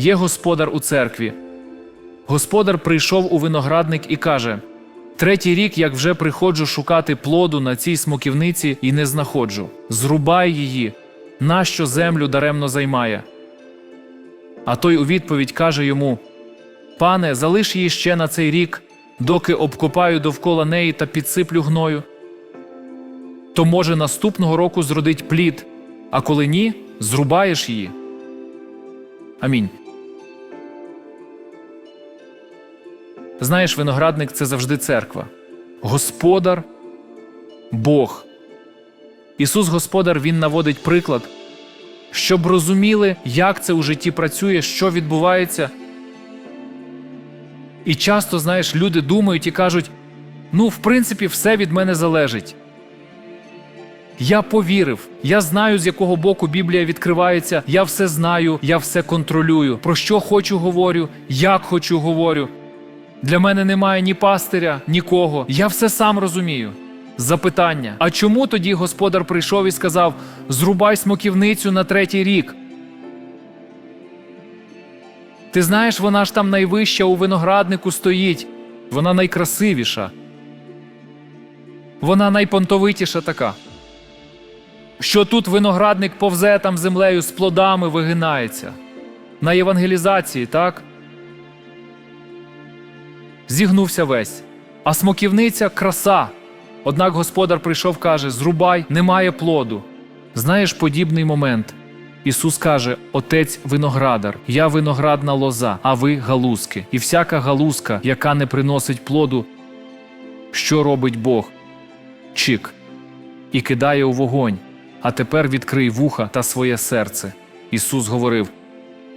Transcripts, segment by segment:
Є господар у церкві. Господар прийшов у виноградник і каже: Третій рік, як вже приходжу шукати плоду на цій смоківниці і не знаходжу. Зрубай її, нащо землю даремно займає. А той у відповідь каже йому: Пане, залиш її ще на цей рік, доки обкопаю довкола неї та підсиплю гною. То, може, наступного року зродить плід, а коли ні, зрубаєш її. Амінь. Знаєш, виноградник це завжди церква. Господар Бог. Ісус Господар Він наводить приклад, щоб розуміли, як це у житті працює, що відбувається. І часто, знаєш, люди думають і кажуть: ну, в принципі, все від мене залежить. Я повірив, я знаю, з якого боку Біблія відкривається, я все знаю, я все контролюю. Про що хочу говорю, як хочу говорю. Для мене немає ні пастиря, нікого. Я все сам розумію. Запитання: а чому тоді господар прийшов і сказав: зрубай смоківницю на третій рік? Ти знаєш, вона ж там найвища у винограднику стоїть, вона найкрасивіша. Вона найпонтовитіша така. Що тут виноградник повзе там землею з плодами вигинається. На євангелізації, так? Зігнувся весь. А смоківниця краса. Однак господар прийшов, каже: Зрубай, немає плоду. Знаєш подібний момент. Ісус каже: Отець виноградар, я виноградна лоза, а ви галузки. І всяка галузка, яка не приносить плоду, що робить Бог? Чик. І кидає у вогонь. А тепер відкрий вуха та своє серце. Ісус говорив: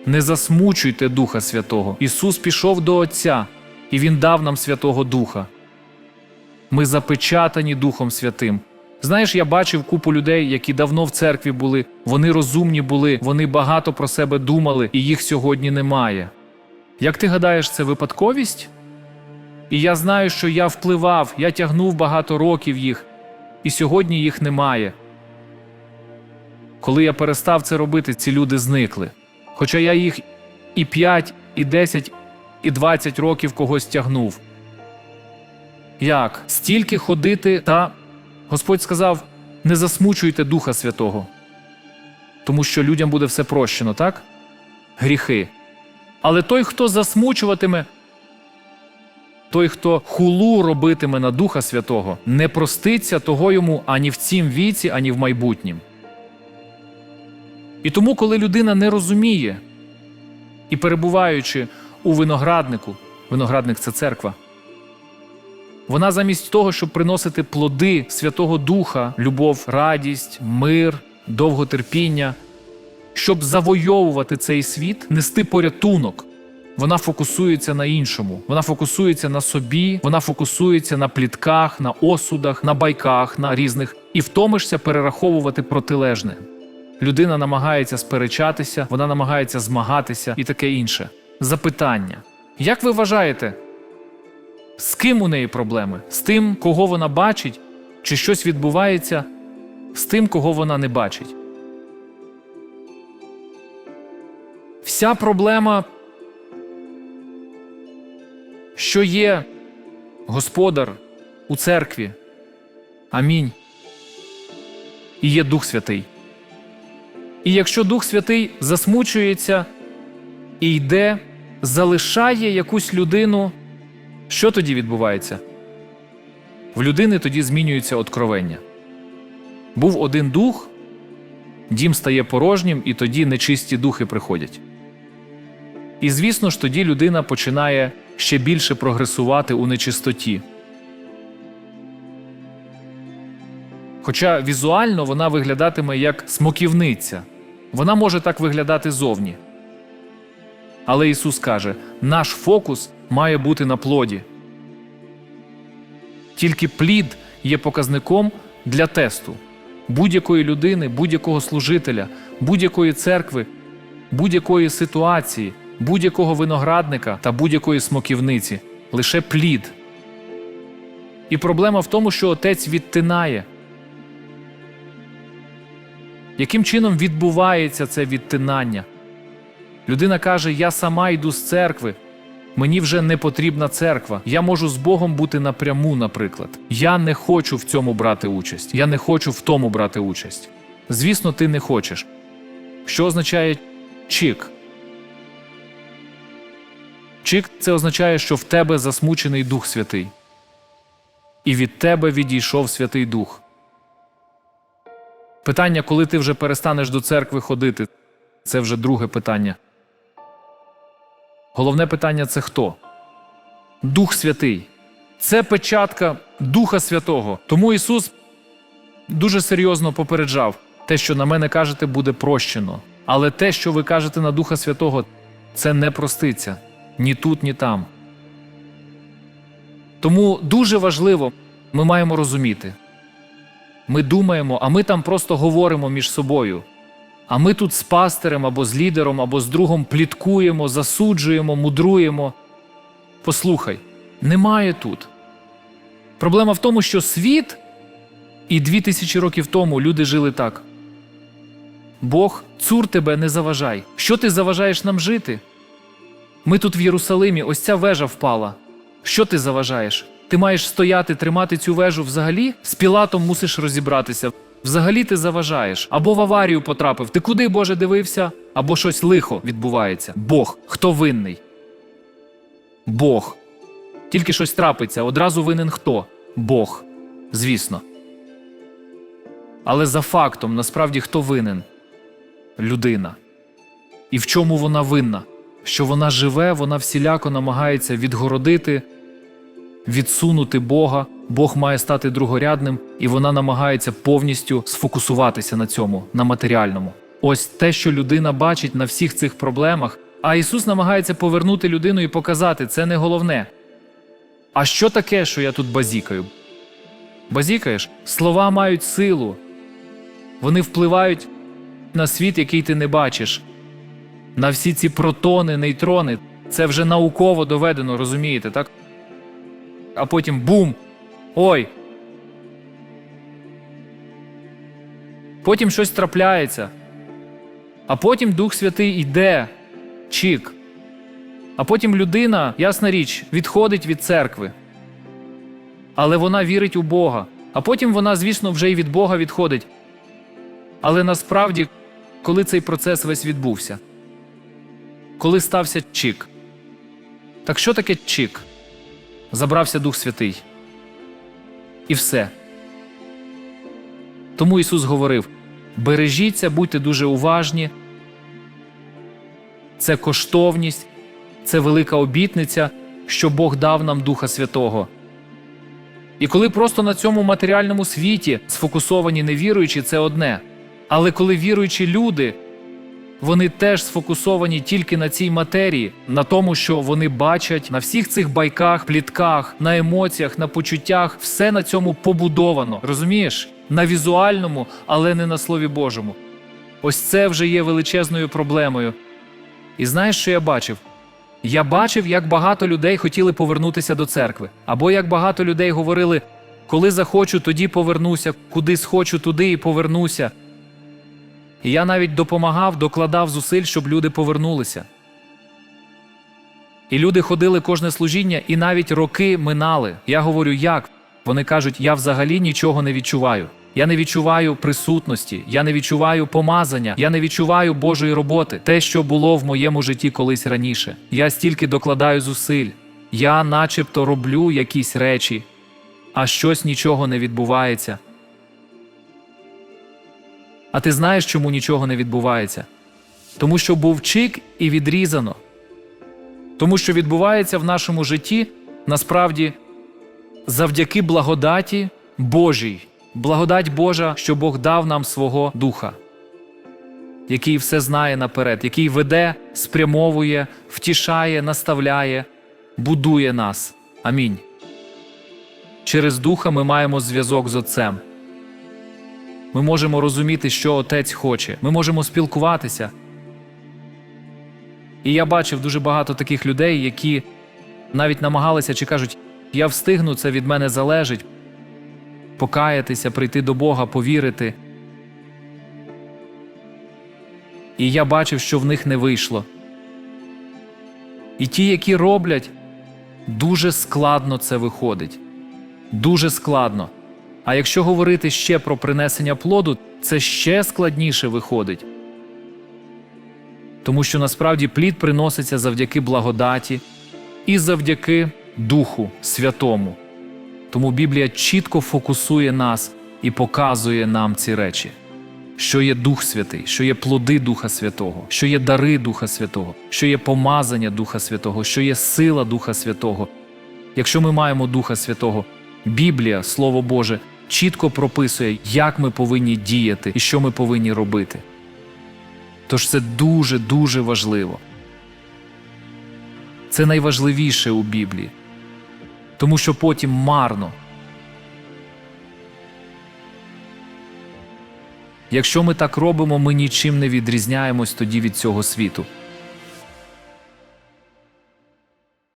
Не засмучуйте Духа Святого. Ісус пішов до Отця, і Він дав нам Святого Духа. Ми запечатані Духом Святим. Знаєш, я бачив купу людей, які давно в церкві були, вони розумні були, вони багато про себе думали, і їх сьогодні немає. Як ти гадаєш, це випадковість? І я знаю, що я впливав, я тягнув багато років їх, і сьогодні їх немає. Коли я перестав це робити, ці люди зникли. Хоча я їх і 5, і 10, і 20 років когось тягнув. Як? Стільки ходити та Господь сказав: не засмучуйте Духа Святого, тому що людям буде все прощено, так? Гріхи. Але той, хто засмучуватиме, той, хто хулу робитиме на Духа Святого, не проститься того йому ані в цім віці, ані в майбутнім. І тому, коли людина не розуміє і перебуваючи у винограднику, виноградник це церква. Вона замість того, щоб приносити плоди Святого Духа, любов, радість, мир, довготерпіння, щоб завойовувати цей світ, нести порятунок. Вона фокусується на іншому. Вона фокусується на собі, вона фокусується на плітках, на осудах, на байках, на різних, і втомишся перераховувати протилежне. Людина намагається сперечатися, вона намагається змагатися і таке інше. Запитання: як ви вважаєте, з ким у неї проблеми? З тим, кого вона бачить, чи щось відбувається з тим, кого вона не бачить? Вся проблема, що є Господар у церкві. Амінь. І є Дух Святий. І якщо Дух Святий засмучується і йде, залишає якусь людину, що тоді відбувається? В людини тоді змінюється откровення. Був один дух, дім стає порожнім, і тоді нечисті духи приходять. І звісно ж, тоді людина починає ще більше прогресувати у нечистоті. Хоча візуально вона виглядатиме як смоківниця, вона може так виглядати зовні. Але Ісус каже: наш фокус має бути на плоді. Тільки плід є показником для тесту будь-якої людини, будь-якого служителя, будь-якої церкви, будь-якої ситуації, будь-якого виноградника та будь-якої смоківниці лише плід. І проблема в тому, що отець відтинає. Яким чином відбувається це відтинання? Людина каже: Я сама йду з церкви. Мені вже не потрібна церква. Я можу з Богом бути напряму, наприклад. Я не хочу в цьому брати участь. Я не хочу в тому брати участь. Звісно, ти не хочеш. Що означає чік? Чик це означає, що в тебе засмучений Дух Святий. І від тебе відійшов Святий Дух. Питання, коли ти вже перестанеш до церкви ходити, це вже друге питання. Головне питання це хто? Дух Святий. Це печатка Духа Святого. Тому Ісус дуже серйозно попереджав: те, що на мене кажете, буде прощено. Але те, що ви кажете на Духа Святого, це не проститься ні тут, ні там. Тому дуже важливо, ми маємо розуміти. Ми думаємо, а ми там просто говоримо між собою. А ми тут з пастирем або з лідером, або з другом пліткуємо, засуджуємо, мудруємо. Послухай, немає тут. Проблема в тому, що світ і дві тисячі років тому люди жили так. Бог, цур тебе не заважай. Що ти заважаєш нам жити? Ми тут в Єрусалимі, ось ця вежа впала. Що ти заважаєш? Ти маєш стояти, тримати цю вежу взагалі? З Пілатом мусиш розібратися. Взагалі ти заважаєш. Або в аварію потрапив. Ти куди, Боже, дивився? Або щось лихо відбувається. Бог. Хто винний? Бог. Тільки щось трапиться. Одразу винен хто? Бог. Звісно. Але за фактом, насправді, хто винен? Людина. І в чому вона винна? Що вона живе, вона всіляко намагається відгородити, відсунути Бога. Бог має стати другорядним, і вона намагається повністю сфокусуватися на цьому, на матеріальному. Ось те, що людина бачить на всіх цих проблемах. А Ісус намагається повернути людину і показати, це не головне. А що таке, що я тут базікаю? Базікаєш? Слова мають силу. Вони впливають на світ, який ти не бачиш. На всі ці протони, нейтрони. Це вже науково доведено, розумієте, так? А потім бум! Ой. Потім щось трапляється. А потім Дух Святий йде, чік. А потім людина, ясна річ, відходить від церкви. Але вона вірить у Бога. А потім вона, звісно, вже й від Бога відходить. Але насправді, коли цей процес весь відбувся, коли стався чік. Так що таке чік? Забрався Дух Святий. І все. Тому Ісус говорив: бережіться, будьте дуже уважні. Це коштовність, це велика обітниця, що Бог дав нам Духа Святого. І коли просто на цьому матеріальному світі сфокусовані невіруючі, це одне. Але коли віруючі люди, вони теж сфокусовані тільки на цій матерії, на тому, що вони бачать на всіх цих байках, плітках, на емоціях, на почуттях, все на цьому побудовано. Розумієш? На візуальному, але не на Слові Божому. Ось це вже є величезною проблемою. І знаєш, що я бачив? Я бачив, як багато людей хотіли повернутися до церкви, або як багато людей говорили: коли захочу, тоді повернуся, куди схочу, туди і повернуся. І я навіть допомагав, докладав зусиль, щоб люди повернулися. І люди ходили кожне служіння, і навіть роки минали. Я говорю, як? Вони кажуть, я взагалі нічого не відчуваю. Я не відчуваю присутності, я не відчуваю помазання, я не відчуваю Божої роботи, те, що було в моєму житті колись раніше. Я стільки докладаю зусиль, я начебто роблю якісь речі, а щось нічого не відбувається. А ти знаєш, чому нічого не відбувається? Тому що був чик і відрізано. Тому що відбувається в нашому житті насправді завдяки благодаті Божій. Благодать Божа, що Бог дав нам свого Духа, який все знає наперед, який веде, спрямовує, втішає, наставляє, будує нас. Амінь. Через Духа ми маємо зв'язок з Отцем. Ми можемо розуміти, що Отець хоче. Ми можемо спілкуватися. І я бачив дуже багато таких людей, які навіть намагалися чи кажуть, я встигну, це від мене залежить. Покаятися, прийти до Бога, повірити. І я бачив, що в них не вийшло. І ті, які роблять, дуже складно це виходить. Дуже складно. А якщо говорити ще про принесення плоду, це ще складніше виходить. Тому що насправді плід приноситься завдяки благодаті і завдяки Духу Святому. Тому Біблія чітко фокусує нас і показує нам ці речі, що є Дух Святий, що є плоди Духа Святого, що є дари Духа Святого, що є помазання Духа Святого, що є сила Духа Святого. Якщо ми маємо Духа Святого, Біблія, Слово Боже, чітко прописує, як ми повинні діяти і що ми повинні робити. Тож це дуже дуже важливо. Це найважливіше у Біблії, тому що потім марно. Якщо ми так робимо, ми нічим не відрізняємось тоді від цього світу.